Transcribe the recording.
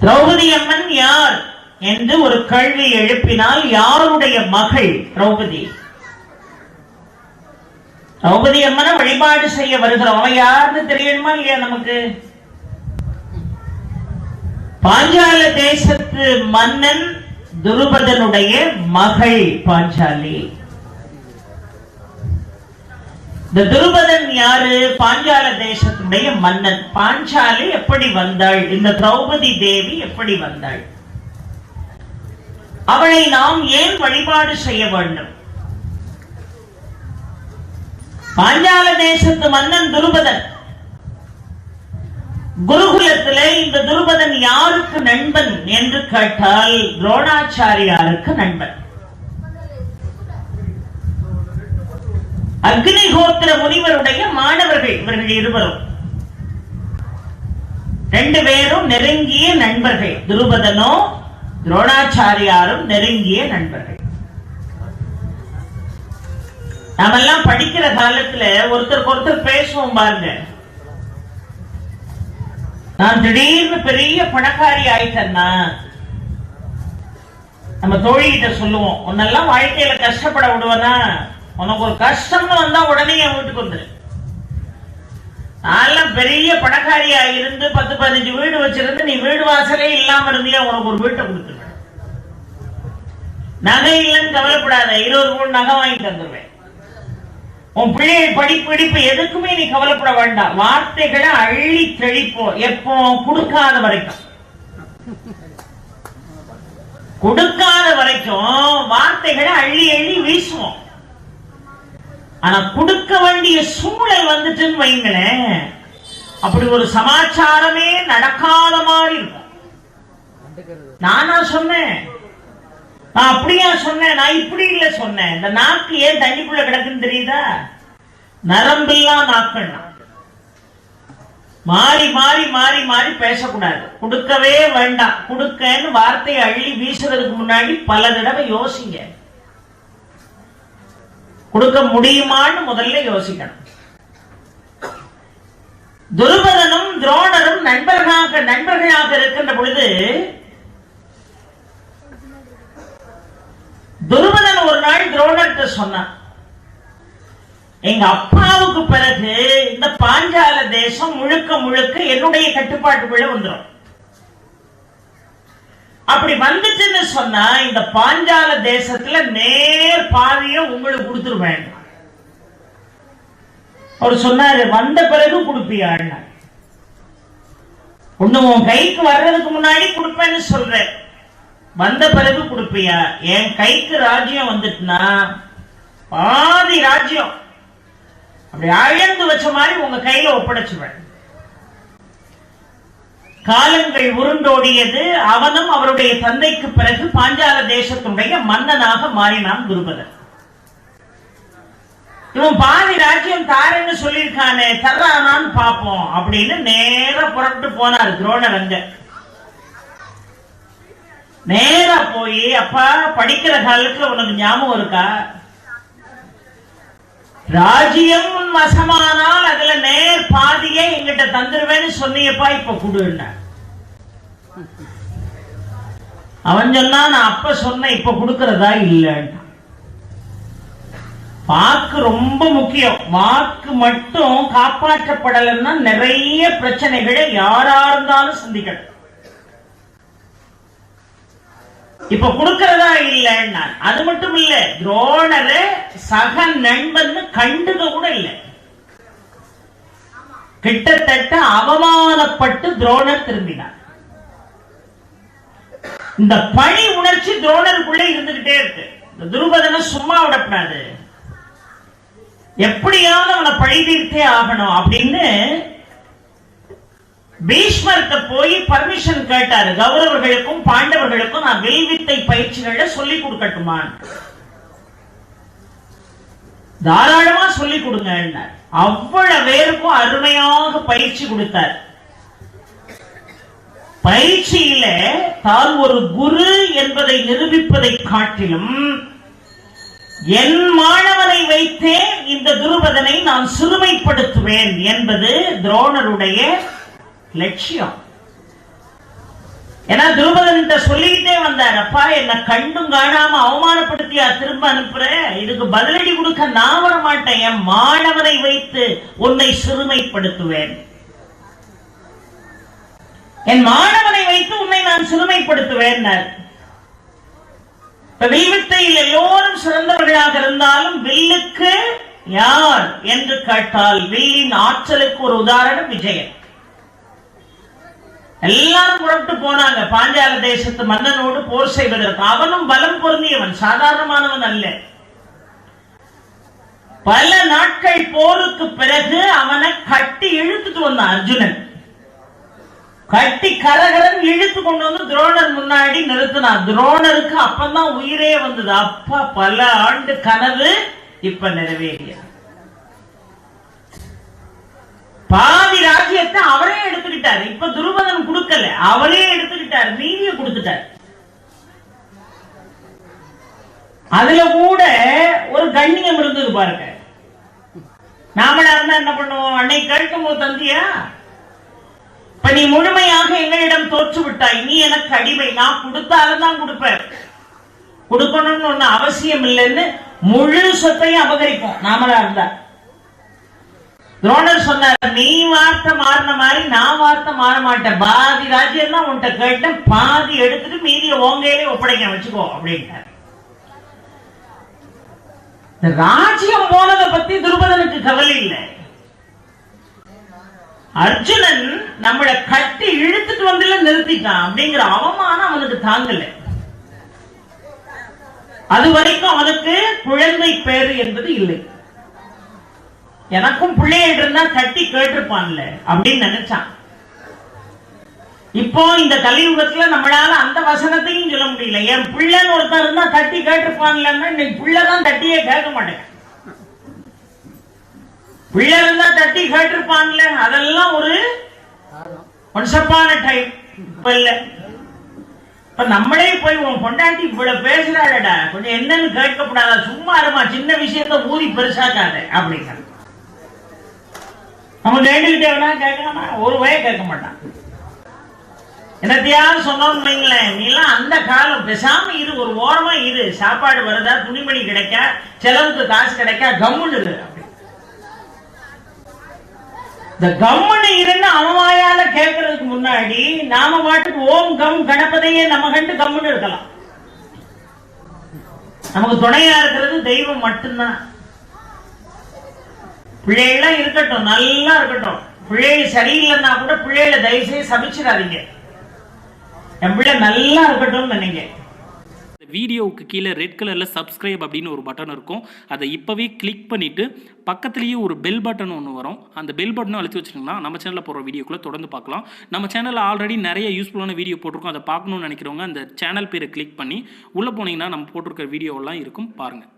திரௌபதி அம்மன் யார் என்று ஒரு கேள்வி எழுப்பினால் யாருடைய மகள் திரௌபதி? திரௌபதி அம்மனை வழிபாடு செய்ய வருகிறோம். அவன் யாருன்னு தெரியணுமா இல்லையா நமக்கு? பாஞ்சால தேசத்து மன்னன் துருபதனுடைய மகள் பாஞ்சாலி. இந்த துருபதன் யாரு? பாஞ்சால தேசத்துடைய மன்னன். பாஞ்சாலி எப்படி வந்தாள்? இந்த திரௌபதி தேவி எப்படி வந்தாள்? அவளை நாம் ஏன் வழிபாடு செய்ய வேண்டும்? பாஞ்சால தேசத்து மன்னன் துருபதன். குருகுலத்திலே இந்த துருபதன் யாருக்கு நண்பன் என்று கேட்டால் துரோணாச்சாரியாருக்கு நண்பன். அக்னிஹோத்திர முனிவருடைய மாணவர்கள் இவர்கள் இருவரும். ரெண்டு பேரும் நெருங்கிய நண்பர்கள். துருபதனோ துரோணாச்சாரியாரும் நெருங்கிய நண்பர்கள். நாமெல்லாம் படிக்கிற காலத்துல ஒருத்தருக்கு ஒருத்தர் பேசுவோம் பாருங்க. நான் திடீர்னு பெரிய பணக்காரி ஆயிட்டேன்னா நம்ம தோழிகிட்ட சொல்லுவோம் உன்னெல்லாம் வாழ்க்கையில கஷ்டப்பட விடுவனா? உனக்கு ஒரு கஷ்டம்னு வந்தா உடனே என் வீட்டுக்கு வந்துரு. நான் பெரிய பணக்காரியா இருந்து பத்து பதினஞ்சு வீடு வச்சிருந்து நீ வீடு வாசலே இல்லாம இருந்தியா? உனக்கு ஒரு வீட்டை கொடுத்துருவேன் நகை இல்லைன்னு கவலைப்படாத. இருபது மூணு நகை வாங்கி தந்துருவேன் உன் பிள்ளையை படிப்பு படிப்பு எதுக்குமே நீ கவலைப்பட வேண்டாம். வார்த்தைகளை அள்ளி தெளிப்போம் எப்போ? கொடுக்காத வரைக்கும். கொடுக்காத வரைக்கும் வார்த்தைகளை அள்ளி அள்ளி வீசுவோம். ஆனா கொடுக்க வேண்டிய சூழல் வந்துட்டுன்னு வைங்களேன். அப்படி ஒரு சமாச்சாரமே நடக்காத மாதிரி இருக்கும். நானா சொன்னேன். நான் அப்படியா சொன்னேன். நான் இப்படி இல்ல சொன்னேன். இந்த நாக்கு ஏன் தண்ணிக்குள்ள கிடக்குன்னு தெரியுதா? நரம்பில்லா நாக்குன்னா. மாறி மாறி மாறி மாறி பேசக்கூடாது. கொடுக்கவே வேண்டாம். கொடுக்கன்னு வார்த்தையை அள்ளி வீசுறதுக்கு முன்னாடி பல தடவை யோசிங்க. கொடுக்க முடியுமான்னு முதல்ல யோசிக்கணும். துருபதனும் துரோணரும் நண்பர்களாக நண்பர்களாக இருக்கின்ற பொழுது துருபதன் ஒரு நாள் துரோணர்கிட்ட சொன்னான் எங்க அப்பாவுக்கு பிறகு இந்த பாஞ்சால தேசம் முழுக்க முழுக்க என்னுடைய கட்டுப்பாட்டுக்குள்ள வந்துடும் அப்படி வந்துச்சுன்னு சொன்னா இந்த பாஞ்சால தேசத்துல நேர் பாதியம் உங்களுக்கு கொடுத்துருவேன். அவர் சொன்னாரு வந்த பிறகு கொடுப்பியாள் ஒண்ணு உன் கைக்கு வர்றதுக்கு முன்னாடி கொடுப்பேன்னு சொல்றேன். வந்த பிறகு கொடுப்பியா? என் கைக்கு ராஜ்யம் வந்துட்டுனா பாதி ராஜ்யம். அப்படி அழந்து வச்ச மாதிரி உங்க கையில ஒப்படைச்சுவேன். காலங்கள் உருண்டோடியது அவனும் அவருடைய தந்தைக்கு பிறகு பாஞ்சால தேசத்துடைய மன்னனாக மாறினான் துருபதன் இவன் பாதி ராஜ்யம் தாரன்னு சொல்லியிருக்கானே தர்றானான்னு பார்ப்போம் அப்படின்னு நேர புறப்பட்டு போனார் துரோணர் அங்க நேரா போய் அப்பா படிக்கிற காலத்துல உனக்கு ஞாபகம் இருக்கா? ராஜ்யம் உன் வசமானால் அதுல நேர் பாதியே எங்கிட்ட தந்துருவேன்னு சொன்னியப்பா இப்ப குடுன்னா அவன் சொன்னா நான் அப்ப சொன்ன இப்ப கொடுக்கறதா இல்லைன்னா வாக்கு ரொம்ப முக்கியம். வாக்கு மட்டும் காப்பாற்றப்படலைன்னா நிறைய பிரச்சனைகளை யாரா இருந்தாலும் சந்திக்கணும் இப்ப கொடுக்கறதா இல்லைன்னா அது மட்டும் இல்ல துரோணரை சக நண்பன் கண்டுக கூட இல்லை. கிட்டத்தட்ட அவமானப்பட்டு துரோணர் திரும்பினார். இந்த பழி உணர்ச்சி துரோணருக்குள்ள இருந்துகிட்டே இருக்கு. இந்த துருபதனை சும்மா விடக்கூடாது எப்படியாவது அவனை பழி தீர்த்தே ஆகணும் அப்படின்னு பீஷ்மர்கிட்ட போய் பர்மிஷன் கேட்டாரு. கௌரவர்களுக்கும் பாண்டவர்களுக்கும் நான் வில்வித்தை பயிற்சிகளை சொல்லி கொடுக்கட்டுமா தாராளமா சொல்லி கொடுங்க அவ்வளவு பேருக்கும் அருமையாக பயிற்சி கொடுத்தார். பயிற்சியில தான் ஒரு குரு என்பதை நிரூபிப்பதை காட்டிலும் என் மாணவனை வைத்தே இந்த துருபதனை நான் சிறுமைப்படுத்துவேன் என்பது துரோணருடைய லட்சியம். ஏன்னா துருபதன் சொல்லிக்கிட்டே வந்தார். அப்பா என்ன கண்டும் காணாம அவமானப்படுத்தியா? திரும்ப அனுப்புற. இதுக்கு பதிலடி கொடுக்க நான் வர மாட்டேன் என் மாணவனை வைத்து உன்னை சிறுமைப்படுத்துவேன். என் மாணவனை வைத்து உன்னை நான் சிறுமைப்படுத்துவேன் இப்ப வில்வித்தையில் எல்லோரும் சிறந்தவர்களாக இருந்தாலும் வில்லுக்கு யார் என்று கேட்டால் வில்லின் ஆற்றலுக்கு ஒரு உதாரணம் விஜயன். எல்லாரும் புறப்பட்டு போனாங்க. பாஞ்சால தேசத்து மன்னனோடு போர் செய்வதற்கு. அவனும் பலம் பொருந்தியவன் சாதாரணமானவன் அல்ல. பல நாட்கள் போருக்கு பிறகு அவனை கட்டி இழுத்துட்டு வந்தான் அர்ஜுனன். கட்டி கரகரன் இழுத்து கொண்டு வந்து துரோணர் முன்னாடி நிறுத்தினான். துரோணருக்கு அப்பதான் உயிரே வந்தது. அப்பா பல ஆண்டு கனவு இப்ப நிறைவேறிய பாதி எடுத்துக்கிட்டார். இப்ப துருபதன் கொடுக்கல. அவரே எடுத்துக்கிட்டார். மீதிய கொடுத்துட்டார். அதுல கூட ஒரு கண்ணியம் இருந்தது பாருங்க. நாமளா இருந்தா என்ன பண்ணுவோம்? அன்னை கேட்கும் போது தந்தியா? இப்ப நீ முழுமையாக எங்களிடம் தோற்று விட்டாய். நீ எனக்கு அடிமை. நான் கொடுத்தாலும் தான் கொடுப்பேன். கொடுக்கணும்னு ஒண்ணு அவசியம் இல்லைன்னு முழு சொத்தையும் அபகரிப்போம். நாமளா இருந்தா. துரோணர் சொன்னார் நீ வார்த்தை மாறின மாதிரி நான் வார்த்தை மாற மாட்டேன். பாதி ராஜ்யம் தான் உன்கிட்ட கேட்டேன். பாதி எடுத்துட்டு மீதிய ஓங்கையிலே ஒப்படைக்க வச்சுக்கோ அப்படின்ட்டார் ராஜ்யம் போனதை பத்தி துருபதனுக்கு கவலை இல்லை. அர்ஜுனன் நம்மளை கட்டி இழுத்துட்டு வந்துல நிறுத்திட்டான். அப்படிங்கிற அவமானம் அவனுக்கு தாங்கல. அது வரைக்கும் அவனுக்கு குழந்தை பேரு என்பது இல்லை. எனக்கும் பிள்ளைகள் இருந்தா தட்டி கேட்டிருப்பான்ல அப்படின்னு நினைச்சான். இப்போ இந்த கலியுகத்துல நம்மளால அந்த வசனத்தையும் சொல்ல முடியல. என் பிள்ளைன்னு ஒருத்தர் இருந்தா தட்டி கேட்டிருப்பான்லன்னா இன்னைக்கு பிள்ளைதான் தட்டியே கேட்க மாட்டேன். பிள்ளை இருந்தா தட்டி கேட்டிருப்பான்ல அதெல்லாம் ஒரு ஒன்சப்பான டைம் இப்ப இல்ல. இப்ப நம்மளே போய் உன் பொண்டாட்டி இவ்வளவு பேசுறாடா கொஞ்சம் என்னன்னு கேட்கப்படாத சும்மா இருமா சின்ன விஷயத்த ஊதி பெருசாக்காத அப்படிங்கிற நம்ம கேட்டுக்கிட்டே வேணா கேட்கலாமா ஒரு வய கேட்க மாட்டான். என்னத்தையாவது சொன்னோம்னு வைங்களேன். நீலாம் அந்த காலம் பேசாம இரு ஒரு ஓரமா இரு. சாப்பாடு வருதா துணிமணி கிடைக்க செலவுக்கு காசு கிடைக்க கம்முன்னு இரு அப்படி. இந்த கம்முன்னு இருன்னு அவமாயால கேட்கறதுக்கு முன்னாடி நாம பாட்டுக்கு ஓம் கம் கணப்பதையே நம்ம கண்டு கம்முன்னு இருக்கலாம். நமக்கு துணையா இருக்கிறது தெய்வம் மட்டும்தான். பிள்ளைகள்லாம் இருக்கட்டும் நல்லா இருக்கட்டும். பிள்ளைகள் சரியில்லைன்னா கூட பிள்ளைகளை தயவு சமைச்சிடாதீங்க என் பிள்ளை நல்லா இருக்கட்டும் நினைங்க. வீடியோவுக்கு கீழே ரெட் கலரில் சப்ஸ்கிரைப் அப்படின்னு ஒரு பட்டன் இருக்கும். அதை இப்போவே கிளிக் பண்ணிவிட்டு பக்கத்துலேயே ஒரு பெல் பட்டன் ஒன்று வரும். அந்த பெல் பட்டனும் அழுத்தி வச்சுருங்கன்னா நம்ம சேனலில் போகிற வீடியோக்குள்ளே தொடர்ந்து பார்க்கலாம். நம்ம சேனலில் ஆல்ரெடி நிறைய யூஸ்ஃபுல்லான வீடியோ போட்டிருக்கோம். அதை பார்க்கணும்னு நினைக்கிறவங்க அந்த சேனல் பேரை கிளிக் பண்ணி உள்ளே போனீங்கன்னா நம்ம போட்டிருக்க வீடியோவெல்லாம் இருக்கும். பாருங்கள்